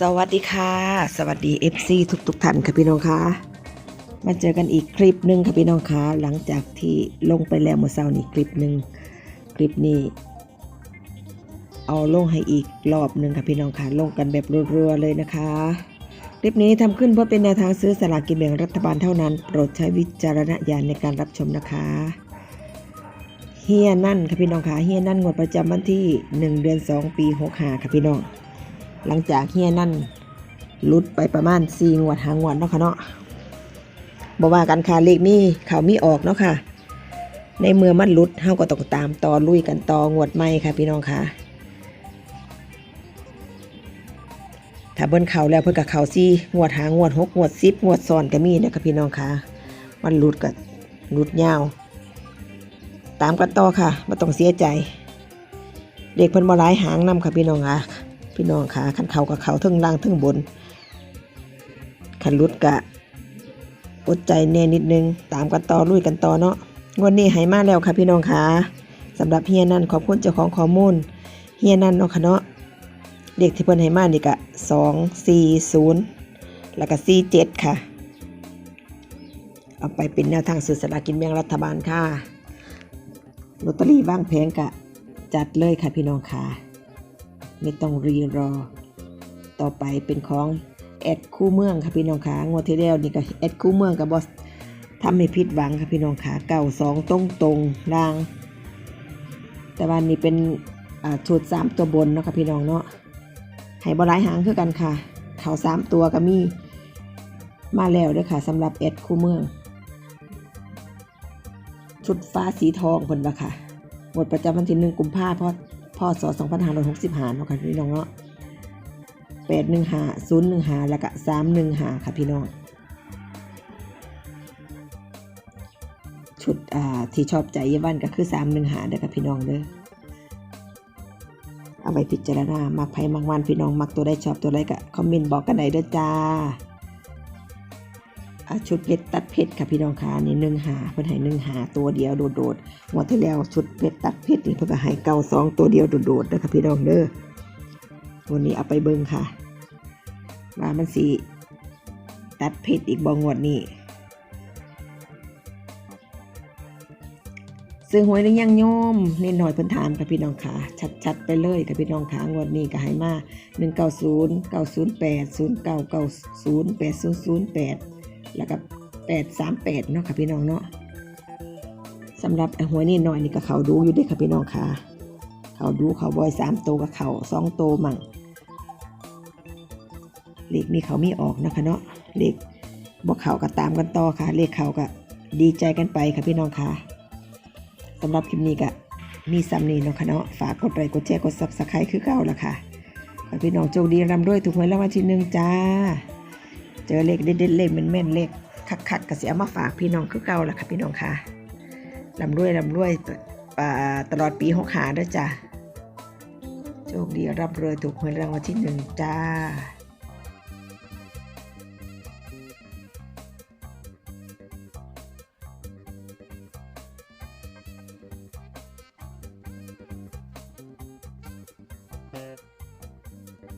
สวัสดีค่ะ สวัสดี FC ทุกทุกๆท่านค่ะพี่น้องคะมาเจอกันอีกคลิปหนึ่งค่ะพี่น้องคะหลังจากที่ลงไปแล้วเมื่อเช้านี้คลิปหนึ่งคลิปนี้ เอาลงให้อีกรอบหนึ่งค่ะพี่น้องคะลงกันแบบรัวๆเลยนะคะ คลิปนี้ทำขึ้นเพื่อเป็นแนวทางซื้อสลากกินแบ่งรัฐบาลเท่านั้น โปรดใช้วิจารณญาณในการรับชมนะคะเฮียนั่นค่ะพี่น้องคะเฮียนั่นงวดประจำวันที่ 1 เดือน 2 ปี6หาค่ะพี่น้อง หลังจากเฮียนั่นลุดไปประมาณสี่งวดหางวดเนาะค่ะเนาะบอกว่ากันค่ะเลขมีเขามีออกเนาะค่ะ ในเมื่อมันลุดเฮาก็ต้องตามต่อลุยกันต่องวดใหม่ค่ะ พี่น้องค่ะถ้าเบิ้นเข่าแล้วเพิ่นกับเข่าซี่งวดหางวดหกงวดสิบงวดซ้อนก็มีนะคะพี่น้องค่ะมันหลุดกับหลุดยาว ตามกันต่อค่ะไม่ต้องเสียใจ เด็กเพิ่นบ่หลายหางนำค่ะพี่น้องค่ะ พี่น้องค่ะขันเขากับเขาทั้งล่างทั้งบนขันรุดกะอดใจแน่นิดนึง ตามกันต่อลุยกันต่อเนาะงวันนี้หายมาแล้วค่ะพี่น้องค่ะสำหรับเฮียนั่นขอบคุณเจ้าของข้อมูลเฮียนั่นเนาะค่ะเนาะเด็กที่เพิ่นให้มานี่กะสองสี่ศูนย์แล้วก็สี่เจ็ดค่ะ เอาไปเป็นแนวทางสื่อสลากกินแบ่งรัฐบาลค่ะลอตเตอรี่ว่างแผงกะจัดเลยค่ะพี่น้องค่ะ ไม่ต้องรีรอ ต่อไปเป็นของแอดคู่เมืองค่ะพี่น้องขางวดที่แล้วนี่ก็แอดคู่เมืองกับบอสทำให้ผิดหวังค่ะพี่น้องขาเก่าสองตรงตรงๆล่าง แต่วันนี้เป็นชุดสามตัวบนเนาะค่ะพี่น้องเนาะให้บอลายหางคือกันค่ะเขาสามตัวก็มีมาแล้วด้วยค่ะสำหรับแอดคู่เมือง ชุดฟ้าสีทองเพิ่นว่าค่ะหมดประจำวันที่หนึ่งกุมภาพันธ์ พศ2565เนาะค่ะพี่น้องเนาะ815 015แล้วก็315ค่ะพี่น้อง ชุดอ่าที่ชอบใจเยาวันก็คือ315เด้อค่ะพี่น้องเด้อเอาไปพิจารณา มักไผมักมันพี่น้อง มักตัวได้ชอบตัวไรก็คอมเมนต์บอกกันได้เด้อจ้า ชุดเพชรตัดเพชรค่ะพี่น้องค่ะนี่หนึ่งหาเพิ่นให้หนึ่งหาตัวเดียวโดดๆงวดที่แล้วชุดเพชรตัดเพชรนี่เพิ่นก็ให้เก่าสองตัวเดียวโดดๆนะครับพี่น้องเด้อวันนี้เอาไปเบิ่งค่ะว่ามันสีตัดเพชรอีกบองวดนี้ซื้อหวยหรือยังโยมนี่หน่อยเพิ่นถามค่ะพี่น้องค่ะชัดๆไปเลยค่ะพี่น้องค่ะงวดนี้ก็ให้มา190 908 0990 8008 แล้วก็838เนาะค่ะพี่น้องเนาะสำหรับไอ้หวยนี่หน่อยนี่ก็เขาดูอยู่ด้ค่ะพี่น้องค่ะเขาดูเขาบอยสามโตกับเขาสองโตมั่งเลขมีเขามีออกนะคะเนาะเลขบอกเขาก็ตามกันต่อค่ะเลขเขาก็ดีใจกันไปค่ะพี่น้องค่ะสำหรับคลิปนี้ก็มีซ้ำนี้เนาะค่ะเนาะฝากกดไลค์กดแชร์กดซับสไครต์คือเก่าละค่ะพี่น้องโชคดีร่ำรวยถูกหวยรางวัลที่หนึ่งจ้า เจอเลขเด็ดๆเลขแม่นๆเลขคักๆก็เสียมาฝากพี่น้องคือเก่าละค่ะพี่น้องค่ะลำรวยลำรวยตลอดปีหกหาด้วยจ้ะโชคดีร่ำรวยถูกหวยรางวัลที่หนึ่งจ้า